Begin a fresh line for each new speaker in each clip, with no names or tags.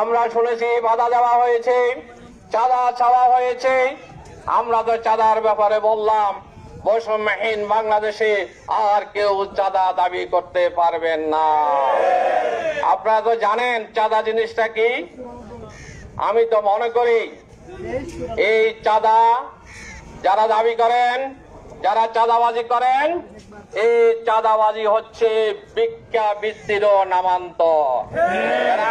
আমরা শুনেছি বাধা দেওয়া হয়েছে, চাঁদা চাওয়া হয়েছে। আমরা তো চাঁদার ব্যাপারে বললাম, বৈষম্যহীন বাংলাদেশে আর কেউ চাঁদা দাবি করতে পারবেন না। আপনারা তো জানেন চাঁদা জিনিসটা কি? আমি তো মনে করি, এই চাঁদা যারা দাবি করেন, যারা চাঁদাবাজি করেন এই চাঁদাবাজি হচ্ছে ভিক্ষা বৃত্তির নামান্তর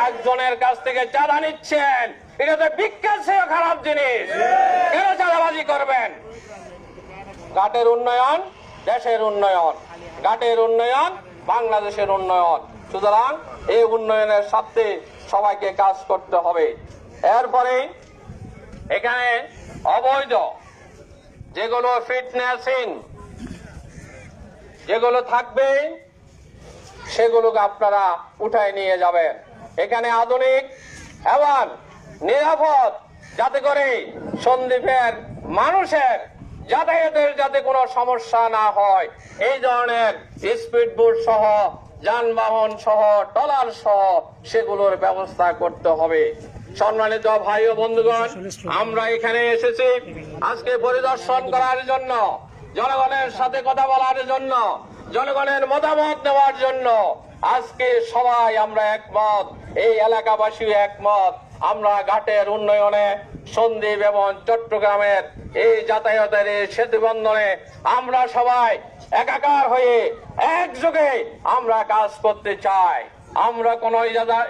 একজনের কাছ থেকে চাঁদা নিচ্ছেন, এটা তো ভিক্ষার চেয়ে খারাপ জিনিস। কেন চাঁদাবাজি করবেন? ঘাটের উন্নয়ন, দেশের উন্নয়ন। ঘাটের উন্নয়ন, বাংলাদেশের উন্নয়ন। সুতরাং এই উন্নয়নের সাথে সবাইকে কাজ করতে হবে। এরপরে এখানে অবৈধ যেগুলো ফিটনেসিং যেগুলো থাকবে, সেগুলোকে আপনারা উঠায় নিয়ে যাবেন। এখানে আধুনিক এবং নিরাপদ, যাতে করে সন্দীপের মানুষের যাতায়াতের যাতে কোনো সমস্যা না হয়। এই ধরনের স্পিড বোট সহ, যানবাহন সহ টলার সহ সেগুলোর ব্যবস্থা করতে হবে। সম্মানিত ভাই ও বন্ধুগণ, আমরা এখানে এসেছি আজকে পরিদর্শন করার জন্য। জনগণের সাথে কথা বলার জন্য, জনগণের মতামত নেওয়ার জন্য আজকে সবাই আমরা একমত, এই এলাকাবাসী একমত। আমরা ঘাটের উন্নয়নে, সন্দ্বীপ এবং চট্টগ্রামের এই যাতায়াতের এই সেতু বন্ধনে আমরা সবাই একাকার হয়ে একযোগে আমরা কাজ করতে চাই। আমরা কোন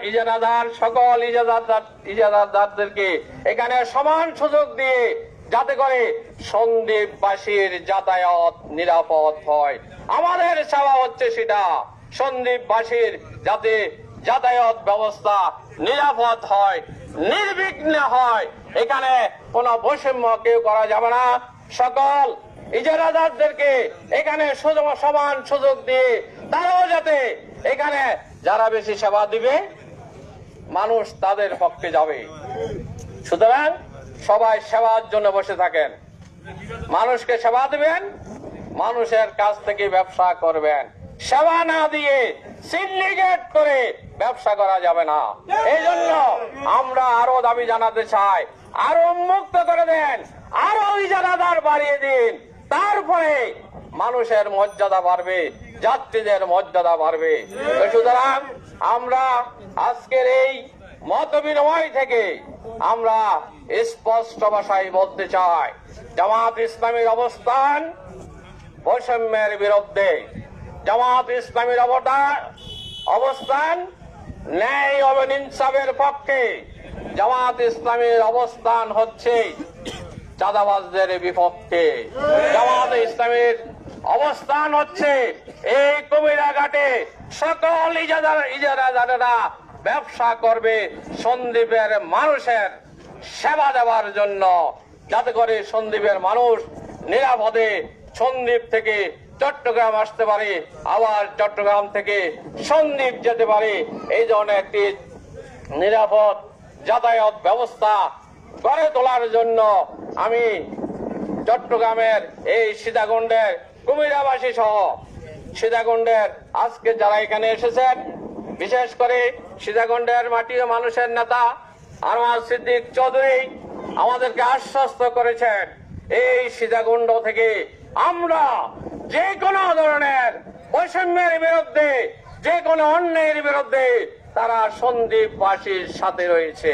ইজাদার সকল ইজাদার ইজাদারদেরকে এখানে সমান সুযোগ দিয়ে যাতে করে সন্দীপবাসীর যাতায়াত নিরাপদ হয়। আমাদের চাওয়া হচ্ছে সেটা সন্দীপবাসীর যাতে যাতায়াত ব্যবস্থা নিরাপদ হয়, নির্বিঘ্ন হয়। এখানে কোনো বৈষম্য কেউ করা যাবে না। সকল ইজারাদারদেরকে এখানে সমান সুযোগ দিয়ে তারাও যাতে এখানে যারা বেশি সেবা দিবে, মানুষ তাদের পক্ষে যাবে। সুতরাং সবাই সেবার জন্য বসে থাকেন। মানুষকে সেবা দিবেন, মানুষের কাছ থেকে ব্যবসা করবেন। সেবা না দিয়ে সিন্ডিকেট করে ব্যবসা করা যাবে না। এই জন্য আমরা আরও দাবি জানাতে চাই, আরও উন্মুক্ত করে দেন, আরও ইজারাদার বাড়িয়ে দিন। তারপরে মানুষের মর্যাদা বাড়বে, যাত্রীদের মর্যাদা বাড়বে। সুতরাং আমরা আজকের এই মত বিনিময় থেকে আমরা স্পষ্ট ভাষায় বলতে চাই, জামাত ইসলামের অবস্থান বৈষম্যের বিরুদ্ধে। জামাত ইসলামের অবদান, অবস্থান ন্যায় এবং ইনসাফের পক্ষে। জামাত ইসলামের অবস্থান হচ্ছে চাঁদাবাজদের বিপক্ষে। জামাত ইসলামের অবস্থান হচ্ছে এই কবিরা ঘাটে। সকল ইজাদার ইজারাদারেরা ব্যবসা করবে সন্দীপের মানুষের সেবা দেওয়ার জন্য। যাতে করে সন্দীপের মানুষ নিরাপদে সন্দীপ থেকে চট্টগ্রাম আসতে পারে, আবার চট্টগ্রাম থেকে সন্দীপ যেতে পারে। এই ধরনের একটি নিরাপদ যাতায়াত ব্যবস্থা গড়ে তোলার জন্য আমি চট্টগ্রামের এই সীতাকুণ্ডের কুমিরাবাসী সহ সীতাকুণ্ডের আজকে যারা এখানে এসেছেন, বিশেষ করে সীতাকুণ্ডের মাটি ও মানুষের নেতা আনোয়ার সিদ্দিক চৌধুরী আমাদেরকে আশ্বস্ত করেছেন, এই সীতাকুণ্ড থেকে আমরা যে কোনো ধরনের বৈষম্যের বিরুদ্ধে যে কোনো অন্যের বিরুদ্ধে তারা সন্দীপবাসীর সাথে রয়েছে।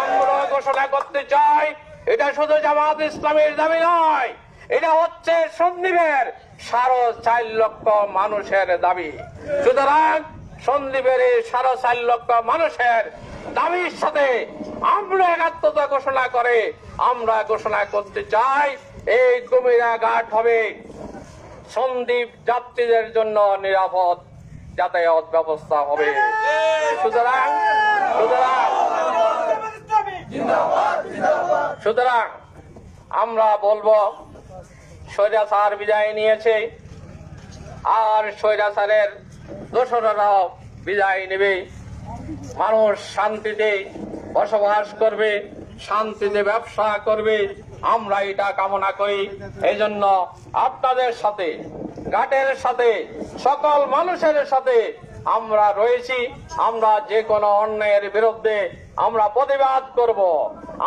আমরা ঘোষণা করতে চাই, এটা শুধু জামাত ইসলামের দাবি নয়, এটা হচ্ছে সন্দীপের সাড়ে চার লক্ষ মানুষের দাবি। সুতরাং সন্দীপের সাড়ে চার লক্ষ মানুষের দাবির সাথে আমরা একাত্মতা ঘোষণা করে আমরা ঘোষণা করতে চাই, এই কুমিরা ঘাট হবে সন্দীপ যাত্রীদের জন্য নিরাপদ যাতায়াত ব্যবস্থা হবে। সুতরাং সুতরাং সুতরাং আমরা বলব, স্বৈরাচার বিদায় নিয়েছে, আর স্বৈরাচারের দোসরারাও বিদায় নেবে। মানুষ শান্তিতে বসবাস করবে, শান্তিতে ব্যবসা করবে। আমরা এটা কামনা করি। এই জন্য আপনাদের সাথে, ঘাটের সাথে, সকল মানুষের সাথে আমরা রয়েছি। আমরা যে কোনো অন্যায়ের বিরুদ্ধে আমরা প্রতিবাদ করব।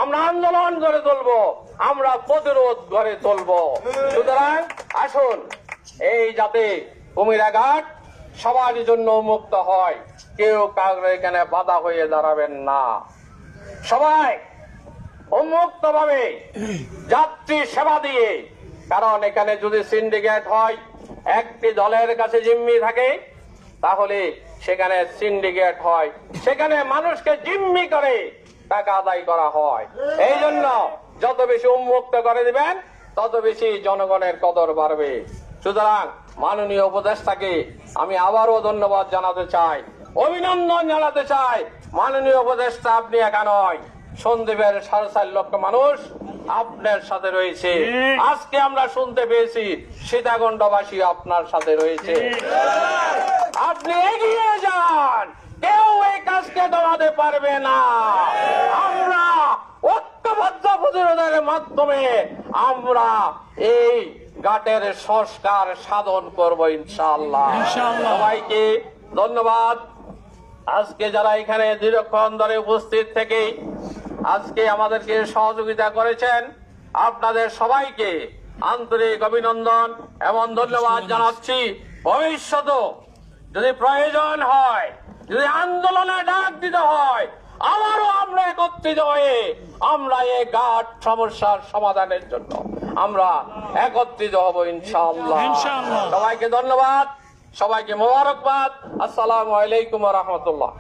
আমরা আন্দোলন গড়ে তুলব। আমরা প্রতিরোধ গড়ে তুলব। সুতরাং আসুন, এই যাতে কুমিরাঘাট সবার জন্য মুক্ত হয়। কেউ কাউকে এখানে বাধা হয়ে দাঁড়াবেন না। সবাই উন্মুক্ত ভাবে যাত্রী সেবা দিয়ে, কারণ এখানে যদি সিন্ডিকেট হয়, একটি দলের কাছে জিম্মি থাকে, তাহলে সেখানে সিন্ডিকেট হয়। সেখানে মানুষকে জিম্মি করে টাকা আদায় করা হয়। এই জন্য যত বেশি উন্মুক্ত করে দিবেন, তত বেশি জনগণের কদর বাড়বে। সুতরাং মাননীয় উপদেষ্টাকে আমি আবারও ধন্যবাদ জানাতে চাই, অভিনন্দন জানাতে চাই। মাননীয় উপদেষ্টা, আপনি একা নয়, সন্দীপের সাড়ে চার লক্ষ মানুষ আপনার সাথে রয়েছে। আজকে আমরা শুনতে পেয়েছি, সীতাকুণ্ডবাসী আপনার সাথে রয়েছে। আপনি এগিয়ে যান, কেউ এই কাজকে দমাতে পারবে না। আমরা ঐক্যবদ্ধ প্রতিরোধের মাধ্যমে আমরা এই ঘাটের সংস্কার সাধন করব ইনশাআল্লাহ। সবাইকে ধন্যবাদ। আজকে যারা এখানে দীর্ঘক্ষণ ধরে উপস্থিত থেকে আজকে আমাদেরকে সহযোগিতা করেছেন আপনাদের সবাইকে আন্তরিক অভিনন্দন। এবং ধন্যবাদ জানাচ্ছি। ভবিষ্যত যদি প্রয়োজন হয় যদি আন্দোলনে ডাক দিতে হয় আবারও আমরা একত্রিত হয়ে আমরা এই গাঠ সমস্যার সমাধানের জন্য আমরা একত্রিত হব
ইনশাআল্লাহ।
সবাইকে ধন্যবাদ সবাইকে মোবারকবাদ। আসসালামু আলাইকুম রহমতুল্লাহ।